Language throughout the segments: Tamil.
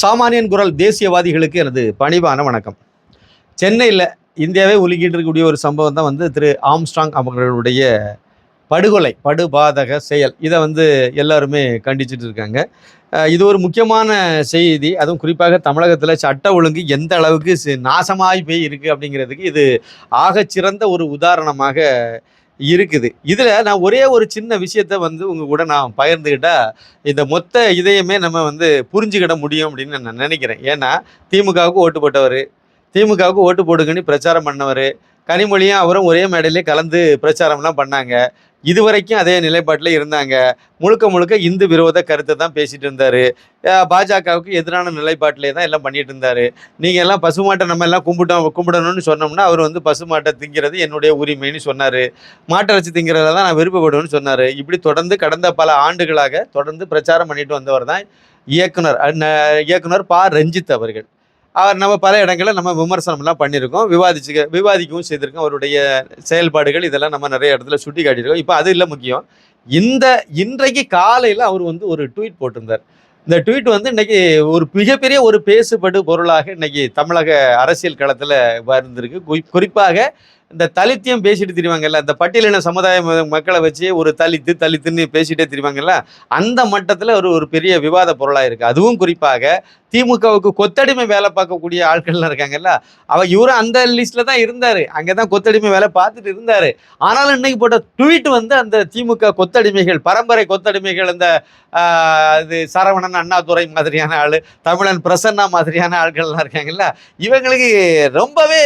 சாமானியன் குரல் தேசியவாதிகளுக்கு எனது பணிவான வணக்கம். சென்னையில் இந்தியாவே உலுக்கிட்டு இருக்கக்கூடிய ஒரு சம்பவம் தான் வந்து திரு ஆம்ஸ்ட்ராங் அவர்களுடைய படுகொலை படுபாதக செயல். இதை வந்து எல்லாருமே கண்டிச்சுட்டு இருக்காங்க. இது ஒரு முக்கியமான செய்தி. அதுவும் குறிப்பாக தமிழகத்தில் சட்ட ஒழுங்கு எந்த அளவுக்கு நாசமாய் போய் இருக்குது அப்படிங்கிறதுக்கு இது ஆகச்சிறந்த ஒரு உதாரணமாக இருக்குது. இதில் நான் ஒரே ஒரு சின்ன விஷயத்த வந்து உங்கள் கூட நான் பகிர்ந்துக்கிட்டால் இந்த மொத்த இதயமே நம்ம வந்து புரிஞ்சுக்கிட முடியும் அப்படின்னு நான் நினைக்கிறேன். ஏன்னா திமுகவுக்கு ஓட்டு போட்டவர் திமுகவுக்கு ஓட்டு போடுங்கன்னு பிரச்சாரம் பண்ணவர் கனிமொழியும் அவரும் ஒரே மேடையிலே கலந்து பிரச்சாரம்லாம் பண்ணாங்க. இதுவரைக்கும் அதே நிலைப்பாட்டில் இருந்தாங்க. முழுக்க முழுக்க இந்து விரோத கருத்தை தான் பேசிட்டு இருந்தார். பாஜகவுக்கு எதிரான நிலைப்பாட்டிலே தான் எல்லாம் பண்ணிட்டு இருந்தார். நீங்கள் எல்லாம் பசுமாட்டை நம்ம எல்லாம் கும்பிட்டோம் கும்பிடணும்னு சொன்னோம்னா அவர் வந்து பசுமாட்டை திங்கிறது என்னுடைய உரிமைன்னு சொன்னார். மாட்டை வச்சு திங்கிறத தான் நான் விருப்பப்படுவேன்னு சொன்னார். இப்படி தொடர்ந்து கடந்த பல ஆண்டுகளாக தொடர்ந்து பிரச்சாரம் பண்ணிட்டு வந்தவர் தான் இயக்குனர் இயக்குனர் பா. ரஞ்சித் அவர்கள். அவர் நம்ம பல இடங்களில் நம்ம விமர்சனம்லாம் பண்ணியிருக்கோம். விவாதிச்சு விவாதிக்கவும் செய்திருக்கோம். அவருடைய செயல்பாடுகள் இதெல்லாம் நம்ம நிறைய இடத்துல சுட்டி காட்டியிருக்கோம் இப்போ அது இல்லை முக்கியம். இந்த இன்றைக்கு காலையில் அவர் வந்து ஒரு ட்வீட் போட்டிருந்தார். இந்த ட்வீட் வந்து இன்னைக்கு ஒரு மிகப்பெரிய ஒரு பேசுபடு பொருளாக இன்னைக்கு தமிழக அரசியல் களத்தில் வந்திருக்கு. குறிப்பாக இந்த தலித்தியம் பேசிட்டு திரிவாங்கல்ல? இந்த பட்டியலின சமுதாய மக்களை வச்சு ஒரு தலித்து தலித்துன்னு பேசிட்டே திரிவாங்கல்ல? அந்த மட்டத்தில் ஒரு ஒரு பெரிய விவாத பொருளாக இருக்குது அதுவும் குறிப்பாக திமுகவுக்கு கொத்தடிமை வேலை பார்க்கக்கூடிய ஆட்கள்லாம் இருக்காங்கல்ல? அவ இவரும் அந்த லிஸ்ட்டில் தான் இருந்தார். அங்கே தான் கொத்தடிமை வேலை பார்த்துட்டு இருந்தார். ஆனாலும் இன்னைக்கு போட்ட ட்வீட் வந்து அந்த திமுக கொத்தடிமைகள் பரம்பரை கொத்தடிமைகள் அந்த இது சரவணன் அண்ணாதுரை மாதிரியான ஆள் தமிழன் பிரசன்னா மாதிரியான ஆட்கள்லாம் இருக்காங்கல்ல? இவங்களுக்கு ரொம்பவே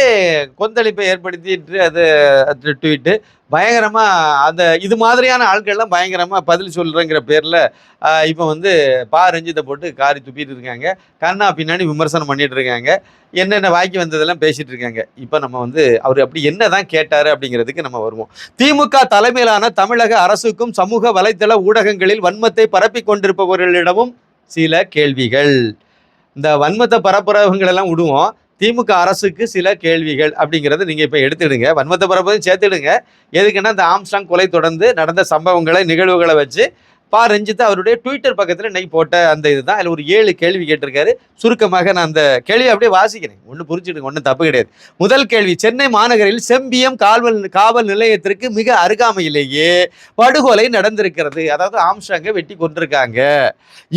கொந்தளிப்பை ஏற்படுத்திட்டு அது அது ட்வீட்டு பயங்கரமாக அந்த இது மாதிரியான ஆட்கள்லாம் பயங்கரமாக பதில் சொல்கிறேங்கிற பேரில் இப்போ வந்து பா ரஞ்சித்தை போட்டு காரி துப்பிட்டு இருக்காங்க. கண்ணா பின்னாடி விமர்சனம் பண்ணிட்டு இருக்காங்க. என்னென்ன வாக்கி வந்ததெல்லாம் பேசிகிட்டு இருக்காங்க. இப்போ நம்ம வந்து அவர் அப்படி என்னதான் கேட்டார் அப்படிங்கிறதுக்கு நம்ம வருவோம். திமுக தலைமையிலான தமிழக அரசுக்கும் சமூக வலைத்தள ஊடகங்களில் வன்மத்தை பரப்பிக் கொண்டிருப்பவர்களிடமும் சில கேள்விகள். இந்த வன்மத்தை பரப்புறவங்களெல்லாம் விடுவோம் திமுக அரசுக்கு சில கேள்விகள் அப்படிங்கிறத நீங்கள் இப்போ எடுத்துடுங்க. வன்மத்தை பரப்பதையும் சேர்த்துடுங்க. எதுக்குன்னா இந்த ஆம்ஸ்டாங் கொலை தொடர்ந்து நடந்த சம்பவங்களை நிகழ்வுகளை வச்சு பா ரஞ்சித் அவருடைய ட்விட்டர் பக்கத்தில் இன்னைக்கு போட்ட அந்த இதுதான். அதில் ஒரு ஏழு கேள்வி கேட்டிருக்காரு. சுருக்கமாக நான் அந்த கேள்வி அப்படியே வாசிக்கிறேன். ஒன்றும் புரிஞ்சுடுங்க ஒன்றும் தப்பு கிடையாது. முதல் கேள்வி சென்னை மாநகரில் செம்பியம் காவல் காவல் நிலையத்திற்கு மிக அருகாமையிலேயே படுகொலை நடந்திருக்கிறது. அதாவது ஆம்ஸ்டாங்கை வெட்டி கொண்டிருக்காங்க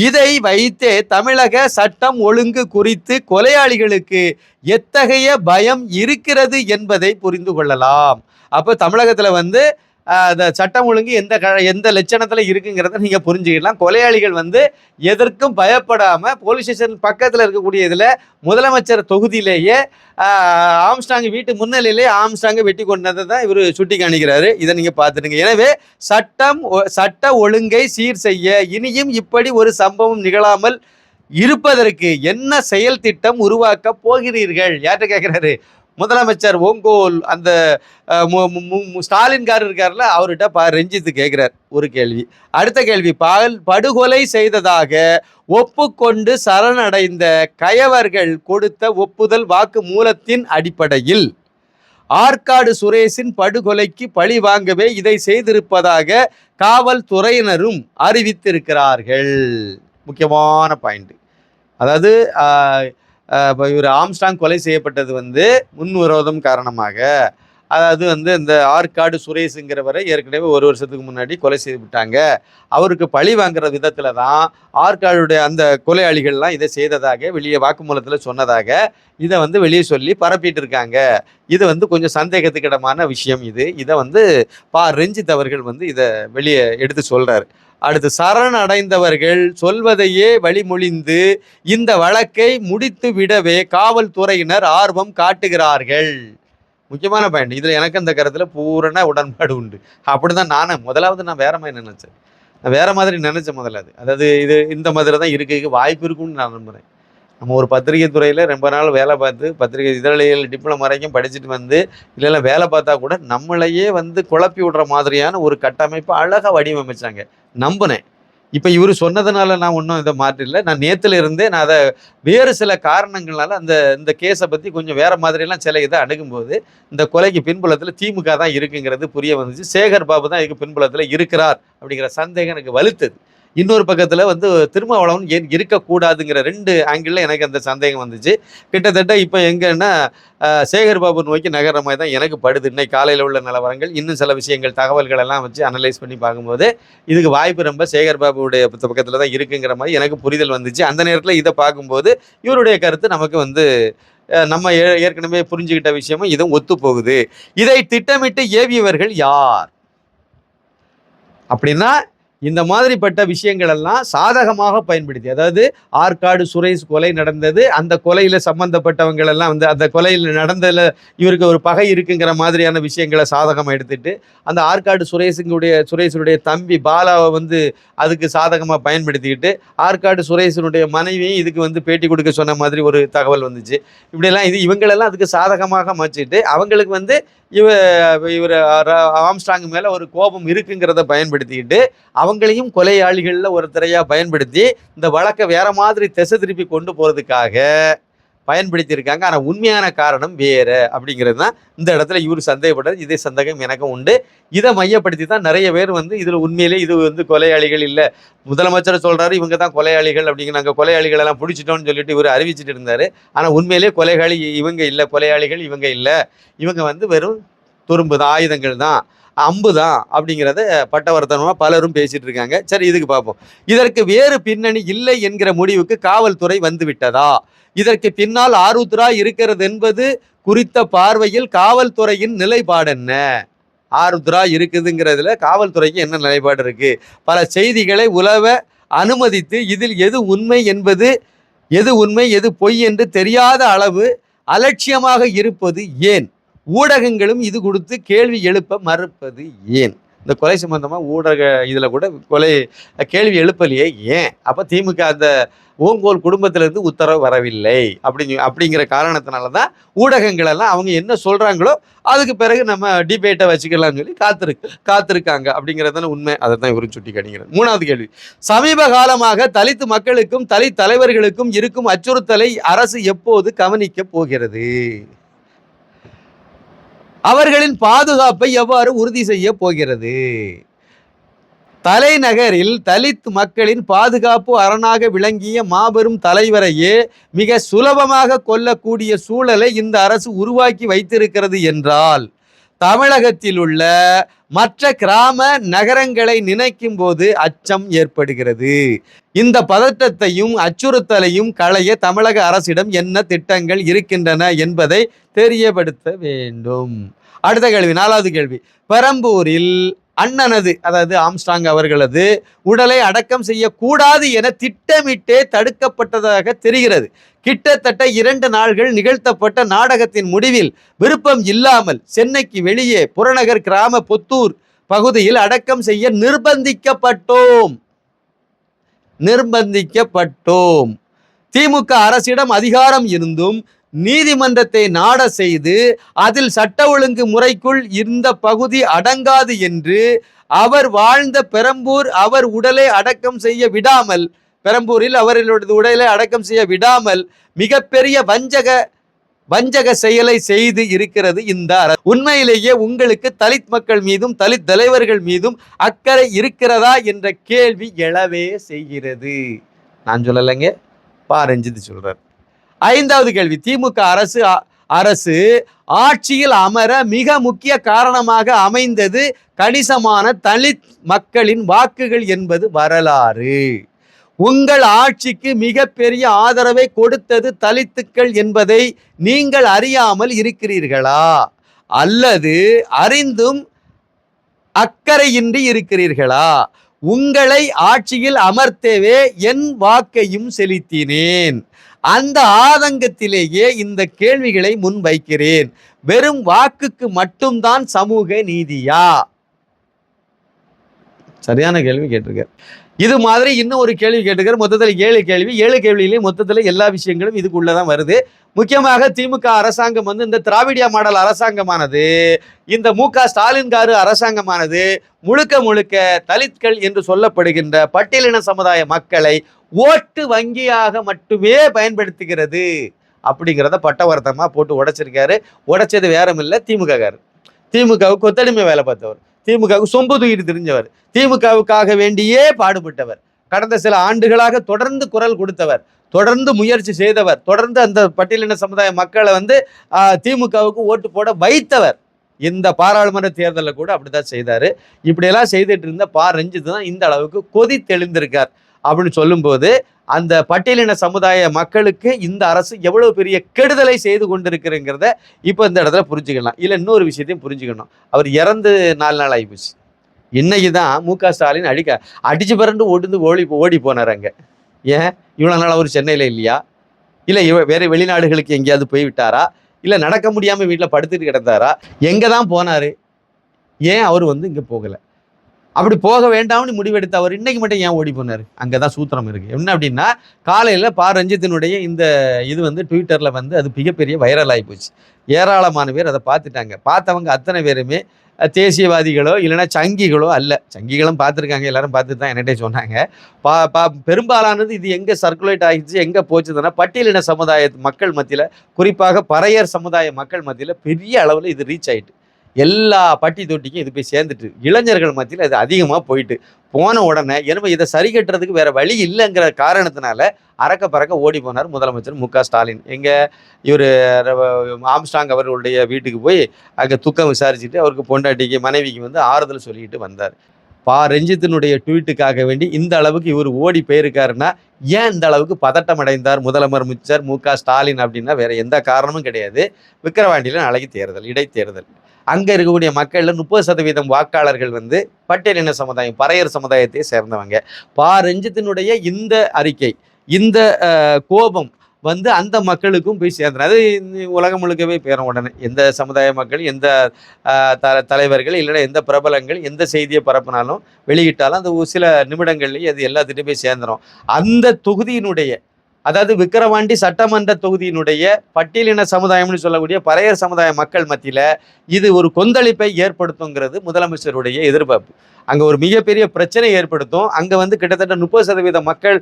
இதை வைத்தே தமிழக சட்டம் ஒழுங்கு குறித்து கொலையாளிகளுக்கு எத்தகைய பயம் இருக்கிறது என்பதை புரிந்து கொள்ளலாம். அப்போ தமிழகத்தில் வந்து இந்த சட்டம் ஒழுங்கு எந்த க எந்த லட்சணத்தில் இருக்குங்கிறத நீங்கள் புரிஞ்சுக்கலாம். கொலையாளிகள் வந்து எதற்கும் பயப்படாமல் போலீஸ் ஸ்டேஷன் பக்கத்தில் இருக்கக்கூடிய இதில் முதலமைச்சர் தொகுதியிலேயே ஆம்ஸ்டாங் வீட்டு முன்னிலையிலே ஆம்ஸ்டாங்கை வெட்டி கொண்டதை தான் இவர் சுட்டி காணிக்கிறாரு இதை நீங்கள் பார்த்துடுங்க எனவே சட்டம் ஒ- சட்ட ஒழுங்கை சீர் செய்ய இனியும் இப்படி ஒரு சம்பவம் நிகழாமல் இருப்பதற்கு என்ன செயல் திட்டம் உருவாக்க போகிறீர்கள்? யார்கிட்ட கேட்குறாரு முதலமைச்சர் ஓங்கோல் அந்த அஹ், ஸ்டாலின்கார் இருக்கார்ல அவர்கிட்ட பா ரஞ்சித்து கேட்குறார் ஒரு கேள்வி. அடுத்த கேள்வி பகல் படுகொலை செய்ததாக ஒப்புக்கொண்டு சரணடைந்த கயவர்கள் கொடுத்த ஒப்புதல் வாக்கு மூலத்தின் அடிப்படையில் ஆற்காடு சுரேஷின் படுகொலைக்கு பழி வாங்கவே இதை செய்திருப்பதாக காவல்துறையினரும் அறிவித்திருக்கிறார்கள். முக்கியமான பாயிண்ட் அதாவது இவர் ஆம்ஸ்டாங் கொலை செய்யப்பட்டது வந்து முன்விரோதம் காரணமாக. அதாவது வந்து இந்த ஆற்காடு சுரேஷுங்கிறவரை ஏற்கனவே ஒரு வருஷத்துக்கு முன்னாடி கொலை செய்து விட்டாங்க. அவருக்கு பழி வாங்குற விதத்தில் தான் ஆற்காடுடைய அந்த கொலையாளிகள்லாம் இதை செய்ததாக வெளியே வாக்குமூலத்தில் சொன்னதாக இதை வந்து வெளியே சொல்லி பரப்பிட்டு இருக்காங்க. இது வந்து கொஞ்சம் சந்தேகத்துக்கிடமான விஷயம் இது. இதை வந்து பா ரஞ்சித் அவர்கள் வந்து இதை வெளியே எடுத்து சொல்கிறார் அடுத்து சரண் அடைந்தவர்கள் சொல்வதையே வழிமொழிந்து இந்த வழக்கை முடித்து விடவே காவல்துறையினர் ஆர்வம் காட்டுகிறார்கள். முக்கியமான பாயிண்ட் இதில் எனக்கு அந்த கருத்தில் பூரண உடன்பாடு உண்டு. அப்படிதான் நானும் முதலாவது நான் வேற மாதிரி நினச்சேன். நான் வேற மாதிரி நினச்சேன் முதல்ல அது. அதாவது இது இந்த மாதிரி தான் இருக்கு வாய்ப்பு இருக்குன்னு நான் நம்புறேன். நம்ம ஒரு பத்திரிகை துறையில் ரொம்ப நாள் வேலை பார்த்து பத்திரிகை இதழியல் டிப்ளமோ வரைக்கும் படிச்சுட்டு வந்து இல்லைன்னா வேலை பார்த்தா கூட நம்மளையே வந்து குழப்பி விடுற மாதிரியான ஒரு கட்டமைப்பை அழகாக வடிவமைச்சாங்க. நம்பினேன். இப்போ இவர் சொன்னதுனால நான் ஒன்றும் இதை மாற்றில்லை நான் நேற்றுல இருந்தே நான் அதை வேறு சில காரணங்களால் அந்த இந்த கேஸை பற்றி கொஞ்சம் வேறு மாதிரியெல்லாம் சில இதை அணுகும்போது இந்த கொலைக்கு பின்புலத்தில் திமுக தான் இருக்குங்கிறது புரிய வந்துச்சு. சேகர் பாபு தான் இதுக்கு பின்புலத்தில் இருக்கிறார் அப்படிங்கிற சந்தேகம் எனக்கு வலுத்தது. இன்னொரு பக்கத்தில் வந்து திருமாவளவன் ஏன் இருக்கக்கூடாதுங்கிற ரெண்டு ஆங்கிளில் எனக்கு அந்த சந்தேகம் வந்துச்சு. கிட்டத்தட்ட இப்போ எங்கன்னா சேகர் பாபு நோக்கி நகர மாதிரி தான் எனக்கு படுது. இன்னைக்கு காலையில் உள்ள நிலவரங்கள் இன்னும் சில விஷயங்கள் தகவல்கள் எல்லாம் வச்சு அனலைஸ் பண்ணி பார்க்கும்போது இதுக்கு வாய்ப்பு ரொம்ப சேகர் பாபுடைய பக்கத்தில் தான் இருக்குங்கிற மாதிரி எனக்கு புரிதல் வந்துச்சு. அந்த நேரத்தில் இதை பார்க்கும்போது இவருடைய கருத்து நமக்கு வந்து நம்ம ஏ- ஏற்கனவே புரிஞ்சுக்கிட்ட விஷயமும் இதுவும் ஒத்து போகுது. இதை திட்டமிட்டு ஏவியவர்கள் யார்? அப்படின்னா இந்த மாதிரிப்பட்ட விஷயங்கள் எல்லாம் சாதகமாக பயன்படுத்தி அதாவது ஆற்காடு சுரேஷ் கொலை நடந்தது அந்த கொலையில் சம்பந்தப்பட்டவங்க எல்லாம் வந்து அந்த கொலையில் நடந்ததில் இவருக்கு ஒரு பகை இருக்குங்கிற மாதிரியான விஷயங்களை சாதகமாக எடுத்துட்டு அந்த ஆற்காடு சுரேஷுங்களுடைய சுரேஷனுடைய தம்பி பாலாவை வந்து அதுக்கு சாதகமாக பயன்படுத்திக்கிட்டு ஆற்காடு சுரேஷனுடைய மனைவியும் இதுக்கு வந்து பேட்டி கொடுக்க சொன்ன மாதிரி ஒரு தகவல் வந்துச்சு. இப்படியெல்லாம் இது இவங்களெல்லாம் அதுக்கு சாதகமாக மாற்றிட்டு அவங்களுக்கு வந்து இவ இவர் ஆம்ஸ்டாங் மேலே ஒரு கோபம் இருக்குங்கிறத பயன்படுத்திக்கிட்டு அவங்களையும் கொலையாளிகளில் ஒருத்தரையாக பயன்படுத்தி இந்த வழக்கை வேற மாதிரி திசை திருப்பி கொண்டு போகிறதுக்காக பயன்படுத்தியிருக்காங்க. ஆனால் உண்மையான காரணம் வேறு அப்படிங்கிறது தான் இந்த இடத்துல இவர் சந்தேகப்படுறது இதே சந்தேகம் எனக்கும் உண்டு. இதை மையப்படுத்தி தான் நிறைய பேர் வந்து இதில் உண்மையிலே இது வந்து கொலையாளிகள் இல்லை. முதலமைச்சர் சொல்கிறாரு இவங்க தான் கொலையாளிகள் அப்படிங்கிற நாங்கள் கொலையாளிகள் எல்லாம் பிடிச்சிட்டோம்னு சொல்லிட்டு இவர் அறிவிச்சிட்டு இருந்தார். ஆனால் உண்மையிலே கொலைகாளி இவங்க இல்லை கொலையாளிகள் இவங்க இல்லை. இவங்க வந்து வெறும் துரும்பு தான் ஆயுதங்கள் தான் அம்பு தான் அப்படிங்கிறத பட்டவர்த்தனமாக பலரும் பேசிட்டு இருக்காங்க சரி இதுக்கு பார்ப்போம். இதற்கு வேறு பின்னணி இல்லை என்கிற முடிவுக்கு காவல்துறை வந்து விட்டதா இதற்கு பின்னால் ஆருத்ரா இருக்கிறது என்பது குறித்த பார்வையில் காவல்துறையின் நிலைப்பாடு என்ன? ஆருத்ரா இருக்குதுங்கிறதுல காவல்துறைக்கு என்ன நிலைப்பாடு இருக்கு? பல செய்திகளை உலவ அனுமதித்து இதில் எது உண்மை என்பது எது உண்மை எது பொய் என்று தெரியாத அளவு அலட்சியமாக இருப்பது ஏன்? ஊடகங்களும் இது கொடுத்து கேள்வி எழுப்ப மறுப்பது ஏன்? இந்த கொலை சம்பந்தமாக ஊடக இதில் கூட கொலை கேள்வி எழுப்பலையே ஏன்? அப்போ திமுக அந்த ஓங்கோல் குடும்பத்திலிருந்து உத்தரவு வரவில்லை அப்படிங்க அப்படிங்கிற காரணத்தினால தான் ஊடகங்களெல்லாம் அவங்க என்ன சொல்கிறாங்களோ அதுக்கு பிறகு நம்ம டிபேட்டை வச்சுக்கலாம்னு சொல்லி காத்திருக்கு காத்திருக்காங்க அப்படிங்கிறது தானே உண்மை. அதை தான் இவரும் சுட்டி காட்டுகிறது மூணாவது கேள்வி. சமீப காலமாக தலித்து மக்களுக்கும் தலித் தலைவர்களுக்கும் இருக்கும் அச்சுறுத்தலை அரசு எப்போது கவனிக்க போகிறது? அவர்களின் பாதுகாப்பை எவ்வாறு உறுதி செய்ய போகிறது? தலைநகரில் தலித் மக்களின் பாதுகாப்பு அரணாக விளங்கிய மாபெரும் தலைவரையே மிக சுலபமாக கொல்லக்கூடிய சூழலை இந்த அரசு உருவாக்கி வைத்திருக்கிறது என்றால் தமிழகத்தில் உள்ள மற்ற கிராம நகரங்களை நினைக்கும் போது அச்சம் ஏற்படுகிறது. இந்த பதட்டத்தையும் அச்சுறுத்தலையும் களைய தமிழக அரசிடம் என்ன திட்டங்கள் இருக்கின்றன என்பதை தெரியப்படுத்த வேண்டும். அடுத்த கேள்வி நாலாவது கேள்வி. பெரம்பூரில் அண்ணனது அதாவது ஆம்ஸ்டாங் அவர்களது உடலை அடக்கம் செய்யக்கூடாது என திட்டமிட்டே தடுக்கப்பட்டதாக தெரிகிறது. கிட்டத்தட்ட இரண்டு நாள்கள் நிகழ்த்தப்பட்ட நாடகத்தின் முடிவில் விருப்பம் இல்லாமல் சென்னைக்கு வெளியே புறநகர் கிராம பொத்தூர் பகுதியில் அடக்கம் செய்ய நிர்பந்திக்கப்பட்டோம். நிர்பந்திக்கப்பட்டோம். திமுக அரசிடம் அதிகாரம் இருந்தும் நீதிமன்றத்தை நாட செய்து அதில் சட்ட ஒழுங்கு முறைக்குள் இந்த பகுதி அடங்காது என்று அவர் வாழ்ந்த பெரம்பூர் அவர் உடலை அடக்கம் செய்ய விடாமல் பெரம்பூரில் அவர்களது உடலை அடக்கம் செய்ய விடாமல் மிகப்பெரிய வஞ்சக வஞ்சக செயலை செய்து இருக்கிறது இந்த அரசு. உண்மையிலேயே உங்களுக்கு தலித் மக்கள் மீதும் தலித் தலைவர்கள் மீதும் அக்கறை இருக்கிறதா என்ற கேள்வி எழவே செய்கிறது. நான் சொல்லலைங்க. பா ரஞ்சித் ஐந்தாவது கேள்வி. திமுக அரசு அ- அரசு ஆட்சியில் அமர மிக முக்கிய காரணமாக அமைந்தது கணிசமான தலித் மக்களின் வாக்குகள் என்பது வரலாறு. உங்கள் ஆட்சிக்கு மிகப்பெரிய ஆதரவை கொடுத்தது தலித்துக்கள் என்பதை நீங்கள் அறியாமல் இருக்கிறீர்களா? அல்லது அறிந்தும் அக்கறையின்றி இருக்கிறீர்களா? உங்களை ஆட்சியில் அமர்த்தவே என் வாக்கையும் செலுத்தினேன். அந்த ஆதங்கத்திலேயே இந்த கேள்விகளை முன்வைக்கிறேன். வெறும் வாக்குக்கு மட்டும்தான் சமூக நீதியா? சரியான கேள்வி கேட்டிருக்கார் இது மாதிரி இன்னும் ஒரு கேள்வி கேட்டுக்கிற மொத்தத்தில் ஏழு கேள்வி ஏழு கேள்வியிலையும் மொத்தத்தில் எல்லா விஷயங்களும் இதுக்குள்ளே தான் வருது. முக்கியமாக திமுக அரசாங்கம் வந்து இந்த திராவிடியா மாடல் அரசாங்கமானது இந்த மு க ஸ்டாலின் காரு அரசாங்கமானது முழுக்க முழுக்க தலித்கள் என்று சொல்லப்படுகின்ற பட்டியலின சமுதாய மக்களை ஓட்டு வங்கியாக மட்டுமே பயன்படுத்துகிறது அப்படிங்கிறத பட்டவர்த்தமாக போட்டு உடைச்சிருக்காரு. உடைச்சது வேறமில்லை திமுக காரு திமுகவுக்கு கொத்தடிமை வேலை பார்த்தவர். திமுகவுக்கு சொம்பு தூக்கிட்டு தெரிஞ்சவர். திமுகவுக்காக வேண்டியே பாடுபட்டவர். கடந்த சில ஆண்டுகளாக தொடர்ந்து குரல் கொடுத்தவர். தொடர்ந்து முயற்சி செய்தவர். தொடர்ந்து அந்த பட்டியலின சமுதாய மக்களை வந்து திமுகவுக்கு ஓட்டு போட வைத்தவர். இந்த பாராளுமன்ற தேர்தலில் கூட அப்படிதான் செய்தார். இப்படியெல்லாம் செய்துட்டு இருந்த பா. ரஞ்சித் தான் இந்த அளவுக்கு கொதி தெளிந்திருக்கார். அப்படின்னு சொல்லும்போது அந்த பட்டியலின சமுதாய மக்களுக்கு இந்த அரசு எவ்வளவு பெரிய கெடுதலை செய்து கொண்டிருக்கிறங்கிறத இப்போ இந்த இடத்துல புரிஞ்சுக்கலாம். இல்லை இன்னொரு விஷயத்தையும் புரிஞ்சுக்கணும். அவர் இறந்து நாலு நாள் ஆகிப்போச்சு இன்னைக்கு தான் மு க ஸ்டாலின் அடிக்க அடிச்சு பிறண்டு ஓடுந்து ஓடி ஓடி போனார் அங்கே. ஏன்? இவ்வளோ நாள் அவர் சென்னையில் இல்லையா? இல்லை இவ வேறு வெளிநாடுகளுக்கு எங்கேயாவது போய் விட்டாரா? இல்லை நடக்க முடியாமல் வீட்டில் படுத்துட்டு கிடந்தாரா? எங்கே தான் போனார்? ஏன் அவர் வந்து இங்கே போகலை? அப்படி போக வேண்டாம்னு முடிவெடுத்த அவர் இன்னைக்கு மட்டும் ஏன் ஓடி போனார்? அங்கே தான் சூத்திரம் இருக்குது என்ன அப்படின்னா காலையில் பா. ரஞ்சித்தினுடைய இந்த இது வந்து ட்விட்டரில் வந்து அது மிகப்பெரிய வைரல் ஆகி போச்சு. ஏராளமான பேர் அதை பார்த்துட்டாங்க. பார்த்தவங்க அத்தனை பேருமே தேசியவாதிகளோ இல்லைன்னா சங்கிகளோ அல்ல. சங்கிகளும் பார்த்துருக்காங்க எல்லாரும் பார்த்துட்டு தான் என்னட்டே சொன்னாங்க. பா பா பெரும்பாலானது இது எங்கே சர்க்குலேட் ஆகிடுச்சு எங்கே போச்சுதுன்னா பட்டியலின சமுதாய மக்கள் மத்தியில் குறிப்பாக பறையர் சமுதாய மக்கள் மத்தியில் பெரிய அளவில் இது ரீச் ஆகிட்டு எல்லா பட்டி தொட்டிக்கும் இது போய் சேர்ந்துட்டு இளைஞர்கள் மத்தியில் இது அதிகமாக போயிட்டு போன உடனே எனவே இதை சரி கட்டுறதுக்கு வேறு வழி இல்லைங்கிற காரணத்தினால அறக்க பறக்க ஓடி போனார் முதலமைச்சர் மு க ஸ்டாலின். எங்கே இவர் ஆம்ஸ்டாங் அவர்களுடைய வீட்டுக்கு போய் அங்கே துக்கம் விசாரிச்சுட்டு அவருக்கு பொண்டாட்டிக்கு மனைவிக்கு வந்து ஆறுதல் சொல்லிட்டு வந்தார். பா. ரஞ்சித்தினுடைய ட்வீட்டுக்காக வேண்டி இந்த அளவுக்கு இவர் ஓடி போயிருக்காருன்னா ஏன் இந்த அளவுக்கு பதட்டம் அடைந்தார் முதலமைச்சர் மு க ஸ்டாலின் அப்படின்னா வேற எந்த காரணமும் கிடையாது. விக்கிரவாண்டியில் நாளைக்கு தேர்தல் இடைத்தேர்தல். அங்கே இருக்கக்கூடிய மக்களில் முப்பது சதவீதம் வாக்காளர்கள் வந்து பட்டியலின சமுதாயம் பறையர் சமுதாயத்தை சேர்ந்தவங்க. பா ரஞ்சித்தினுடைய இந்த அறிக்கை இந்த கோபம் வந்து அந்த மக்களுக்கும் போய் சேர்ந்தது அது உலகம் முழுக்கவே பேரும் உடனே. எந்த சமுதாய மக்கள் எந்த த தலைவர்கள் இல்லைன்னா எந்த பிரபலங்கள் எந்த செய்தியை பரப்பினாலும் வெளியிட்டாலும் அந்த ஒரு சில நிமிடங்கள்லேயே அது எல்லாத்துட்டும் போய் சேர்ந்துடும் அந்த தொகுதியினுடைய அதாவது விக்கிரவாண்டி சட்டமன்ற தொகுதியினுடைய பட்டியலின சமுதாயம்னு சொல்லக்கூடிய பறையர் சமுதாய மக்கள் மத்தியில் இது ஒரு கொந்தளிப்பை ஏற்படுத்துங்கிறது முதலமைச்சருடைய எதிர்பார்ப்பு. அங்கே ஒரு மிகப்பெரிய பிரச்சனை ஏற்படுத்தும். அங்கே வந்து கிட்டத்தட்ட முப்பது சதவீத மக்கள்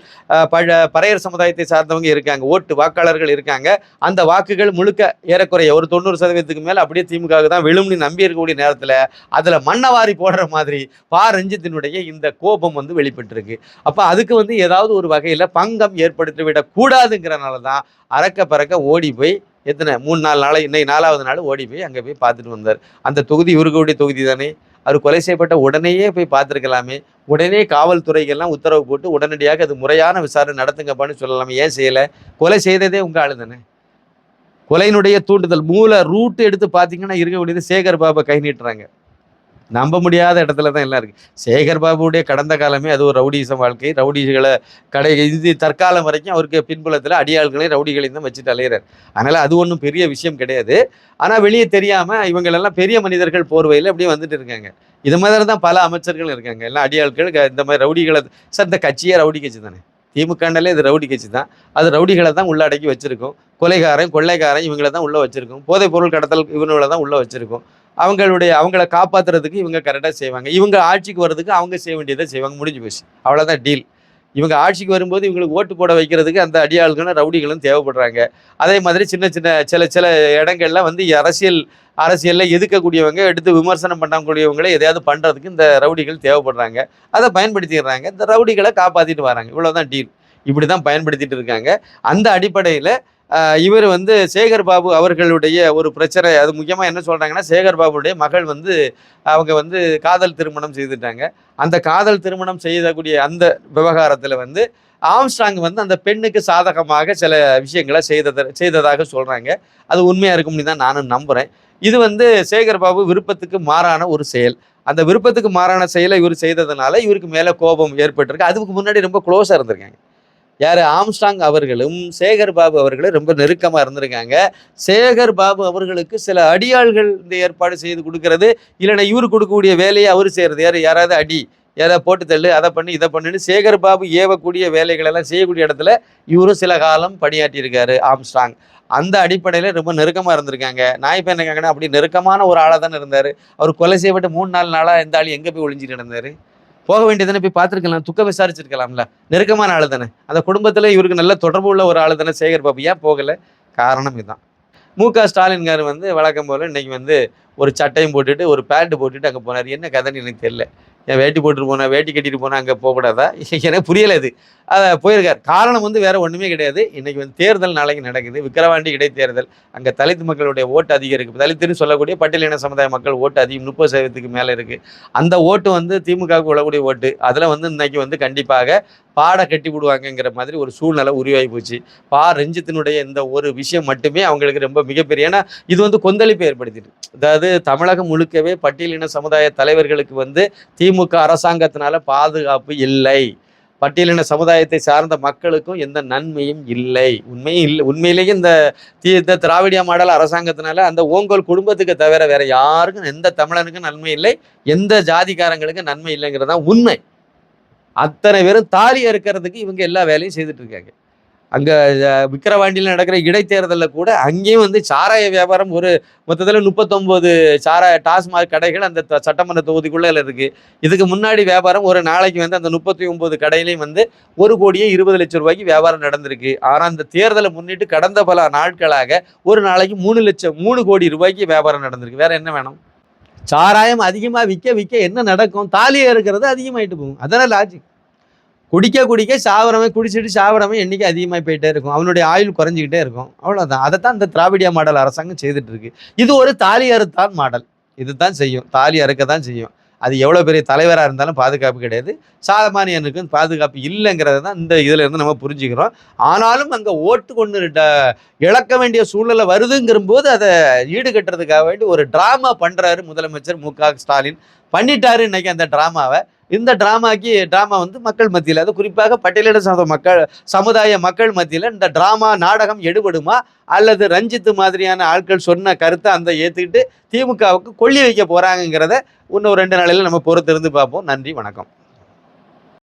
பழ பறையர் சமுதாயத்தை சார்ந்தவங்க இருக்காங்க. ஓட்டு வாக்காளர்கள் இருக்காங்க. அந்த வாக்குகள் முழுக்க ஏறக்குறைய ஒரு தொண்ணூறு சதவீதத்துக்கு மேலே அப்படியே திமுக தான் விழும்னு நம்பி இருக்கக்கூடிய நேரத்தில் அதில் மண்ணவாரி போடுற மாதிரி பா. ரஞ்சித்தினுடைய இந்த கோபம் வந்து வெளிப்பட்டிருக்கு. அப்போ அதுக்கு வந்து ஏதாவது ஒரு வகையில் பங்கம் ஏற்படுத்தி விடக்கூடாதுங்கிறனால தான் அறக்க பறக்க ஓடி போய் எத்தனை மூணு நாலு நாளை இன்னைக்கு நாலாவது நாள் ஓடி போய் அங்கே போய் பார்த்துட்டு வந்தார். அந்த தொகுதி இவர்களுடைய தொகுதி தானே? அவர் கொலை செய்யப்பட்ட உடனேயே போய் பார்த்துருக்கலாமே. உடனே காவல்துறைகள்லாம் உத்தரவு போட்டு உடனடியாக அது முறையான விசாரணை நடத்துங்கப்பான்னு சொல்லலாமே. ஏன் செய்யலை? கொலை செய்ததே உங்கள் ஆளு தானே. கொலையினுடைய தூண்டுதல் மூல ரூட் எடுத்து பார்த்தீங்கன்னா வேண்டியது சேகர் பாபா கை நீட்டுறாங்க. நம்ப முடியாத இடத்துல தான் எல்லாம் இருக்குது சேகர் பாபுடைய கடந்த காலமே அது ஒரு ரவுடிசம் வாழ்க்கை. ரவுடிகளை கடை இது தற்காலம் வரைக்கும் அவருக்கு பின்புலத்தில் அடியாள்களையும் ரவுடிகளையும் தான் வச்சுட்டு அலையிறார். அதனால் அது ஒன்றும் பெரிய விஷயம் கிடையாது. ஆனால் வெளியே தெரியாமல் இவங்களெல்லாம் பெரிய மனிதர்கள் போர்வையில் அப்படியே வந்துட்டு இருக்காங்க. இது மாதிரி தான் பல அமைச்சர்கள் இருக்காங்க. எல்லாம் அடியாள்கள் இந்த மாதிரி ரவுடிகளை சார் இந்த கட்சியே ரவுடி கட்சி தானே? திமுகனாலே இது ரவுடி கட்சி தான். அது ரவுடிகளை தான் உள்ளடக்கி வச்சிருக்கோம். கொலைகாரன் கொள்ளைக்காரன் இவங்களை தான் உள்ளே வச்சிருக்கோம். போதைப் பொருள் கடத்தல் இவங்களை தான் உள்ளே வச்சிருக்கோம். அவங்களுடைய அவங்கள காப்பாற்றுறதுக்கு இவங்க கரெக்டாக செய்வாங்க. இவங்க ஆட்சிக்கு வர்றதுக்கு அவங்க செய்ய வேண்டியதை செய்வாங்க. முடிஞ்சு போச்சு. அவ்வளோதான் டீல் இவங்க ஆட்சிக்கு வரும்போது இவங்களுக்கு ஓட்டு போட வைக்கிறதுக்கு அந்த அடியாள்களும் ரவுடிகளும் தேவைப்படுறாங்க. அதே மாதிரி சின்ன சின்ன சில சில இடங்கள்லாம் வந்து அரசியல் அரசியலில் எதுக்கக்கூடியவங்க எடுத்து விமர்சனம் பண்ணக்கூடியவங்களே எதையாவது பண்ணுறதுக்கு இந்த ரவுடிகள் தேவைப்படுறாங்க. அதை பயன்படுத்திடுறாங்க. இந்த ரவுடிகளை காப்பாற்றிட்டு வராங்க. இவ்வளோதான் டீல் இப்படி தான் பயன்படுத்திட்டு இருக்காங்க. அந்த அடிப்படையில் இவர் வந்து சேகர் பாபு அவர்களுடைய ஒரு பிரச்சனை. அது முக்கியமாக என்ன சொல்கிறாங்கன்னா சேகர் பாபுடைய மகள் வந்து அவங்க வந்து காதல் திருமணம் செய்துட்டாங்க. அந்த காதல் திருமணம் செய்யக்கூடிய அந்த விவகாரத்தில் வந்து ஆம்ஸ்டாங் வந்து அந்த பெண்ணுக்கு சாதகமாக சில விஷயங்களை செய்தத செய்ததாக சொல்கிறாங்க அது உண்மையாக இருக்கும்னு தான் நானும் நம்புகிறேன் இது வந்து சேகர் பாபு விருப்பத்துக்கு மாறான ஒரு செயல். அந்த விருப்பத்துக்கு மாறான செயலை இவர் செய்ததுனால இவருக்கு மேலே கோபம் ஏற்பட்டிருக்கு. அதுக்கு முன்னாடி ரொம்ப க்ளோஸாக இருந்திருக்காங்க. யார்? ஆம்ஸ்டாங் அவர்களும் சேகர் பாபு அவர்களும் ரொம்ப நெருக்கமாக இருந்திருக்காங்க. சேகர் பாபு அவர்களுக்கு சில அடியாள்கள் இந்த ஏற்பாடு செய்து கொடுக்கறது. இல்லைன்னா இவர் கொடுக்கக்கூடிய வேலையை அவர் செய்கிறது யார்? யாராவது அடி. யாராவது போட்டு தள்ளு அதை பண்ணி இதை பண்ணுன்னு சேகர் பாபு ஏவக்கூடிய வேலைகளெல்லாம் செய்யக்கூடிய இடத்துல இவரும் சில காலம் பணியாற்றியிருக்காரு ஆம்ஸ்டாங் அந்த அடிப்படையில் ரொம்ப நெருக்கமாக இருந்திருக்காங்க. நான் இப்போ என்ன கேட்கணும் அப்படி நெருக்கமான ஒரு ஆளாக தானே இருந்தார். அவர் கொலை செய்யப்பட்டு மூணு நாலு நாளாக இந்த ஆள் எங்கே போய் ஒளிஞ்சிட்டு இருந்தார் போக வேண்டியதானே போய் பார்த்துருக்கலாம். துக்கம் விசாரிச்சிருக்கலாம்ல. நெருக்கமான ஆள் தானே. அந்த குடும்பத்தில் இவருக்கு நல்ல தொடர்பு உள்ள ஒரு ஆள் தானே சேகர் பாபு. ஏன் போகலை? காரணம் இதுதான் மு க. ஸ்டாலின்கார் வந்து வழக்கம் போல் இன்னைக்கு வந்து ஒரு சட்டையும் போட்டுட்டு ஒரு பேண்ட் போட்டுட்டு அங்கே போனார். என்ன கதைன்னு எனக்கு தெரியல. என் வேட்டி போட்டுட்டு போனா வேட்டி கட்டிட்டு போனா அங்கே போகக்கூடாதா? எனக்கு புரியலை அது அதை போயிருக்கார். காரணம் வந்து வேற ஒன்றுமே கிடையாது. இன்னைக்கு வந்து தேர்தல் நாளைக்கு நடக்குது. விக்கிரவாண்டி இடைத்தேர்தல். அங்கே தலித் மக்களுடைய ஓட்டு அதிகம் இருக்குது தலித்துன்னு சொல்லக்கூடிய பட்டியலின சமுதாய மக்கள் ஓட்டு அதிகம் முப்பது சதவீதத்துக்கு மேலே இருக்குது அந்த ஓட்டு வந்து திமுகவுக்கு விழக்கூடிய ஓட்டு. அதில் வந்து இன்னைக்கு வந்து கண்டிப்பாக பாட கட்டி விடுவாங்கங்கிற மாதிரி ஒரு சூழ்நிலை உருவாகி போச்சு. பா ரஞ்சித்தினுடைய இந்த ஒரு விஷயம் மட்டுமே அவங்களுக்கு ரொம்ப மிகப்பெரிய ஏன்னா இது வந்து கொந்தளிப்பு ஏற்படுத்திட்டு. அதாவது தமிழகம் முழுக்கவே பட்டியலின சமுதாய தலைவர்களுக்கு வந்து திமுக அரசாங்கத்தினால பாதுகாப்பு இல்லை. பட்டியலின சமுதாயத்தை சார்ந்த மக்களுக்கும் எந்த நன்மையும் இல்லை. உண்மையும் இல்லை. உண்மையிலேயே இந்த தி இந்த திராவிடிய மாடல் அரசாங்கத்தினால அந்த ஓங்கோல் குடும்பத்துக்கு தவிர வேற யாருக்கும் எந்த தமிழனுக்கும் நன்மை இல்லை. எந்த ஜாதிக்காரங்களுக்கும் நன்மை இல்லைங்கிறது தான் உண்மை. அத்தனை பேரும் தாலி அறுக்கிறதுக்கு இவங்க எல்லா வேலையும் செய்துட்டு இருக்காங்க. அங்கே விக்கிரவாண்டியில் நடக்கிற இடைத்தேர்தலில் கூட அங்கேயும் வந்து சாராய வியாபாரம் ஒரு மொத்தத்தில் முப்பத்தொம்போது சாராய டாஸ்மாக் கடைகள் அந்த சட்டமன்ற தொகுதிக்குள்ளே இருக்குது இதுக்கு முன்னாடி வியாபாரம் ஒரு நாளைக்கு வந்து அந்த முப்பத்தி ஒம்பது கடையிலையும் வந்து ஒரு கோடியே இருபது லட்சம் ரூபாய்க்கு வியாபாரம் நடந்திருக்கு. ஆனால் அந்த தேர்தலை முன்னிட்டு கடந்த பல நாட்களாக ஒரு நாளைக்கு மூணு லட்சம் மூணு கோடி ரூபாய்க்கு வியாபாரம் நடந்திருக்கு. வேறு என்ன வேணும்? சாராயம் அதிகமாக விற்க விற்க என்ன நடக்கும்? தாலியாக இருக்கிறது அதிகமாகிட்டு போகும். அதான லாஜிக் குடிக்க குடிக்க சாவரவன் குடிச்சிட்டு சாவரவன் எண்ணிக்கை அதிகமாக போயிட்டே இருக்கும். அவனுடைய ஆயுள் குறைஞ்சிக்கிட்டே இருக்கும். அவ்வளோதான் அதை தான் இந்த திராவிடியா மாடல் அரசாங்கம் செய்துட்டு இருக்கு இது ஒரு தாலி அறுத்தான் மாடல். இதுதான் செய்யும். தாலி அறுக்க தான் செய்யும். அது எவ்வளோ பெரிய தலைவராக இருந்தாலும் பாதுகாப்பு கிடையாது. சாதமானியனுக்கும் பாதுகாப்பு இல்லைங்கிறத தான் இந்த இதில் இருந்து நம்ம புரிஞ்சுக்கிறோம். ஆனாலும் அங்கே ஓட்டு கொண்டு இழக்க வேண்டிய சூழ்நிலை வருதுங்கிறபோது அதை ஈடுகட்டுறதுக்காக வேண்டி ஒரு ட்ராமா பண்ணுறாரு முதலமைச்சர் மு க ஸ்டாலின். பண்ணிட்டாரு இன்னைக்கு அந்த ட்ராமாவை. இந்த டிராமாக்கு ட்ராமா வந்து மக்கள் மத்தியில் அது குறிப்பாக பட்டியலிட சமூக மக்கள் சமுதாய மக்கள் மத்தியில் இந்த ட்ராமா நாடகம் எடுபடுமா? அல்லது ரஞ்சித் மாதிரியான ஆட்கள் சொன்ன கருத்தை அந்த ஏற்றுக்கிட்டு திமுகவுக்கு கொள்ளி வைக்க போகிறாங்கங்கிறத இன்னும் ரெண்டு நாளையில் நம்ம பொறுத்திருந்து பார்ப்போம். நன்றி வணக்கம்.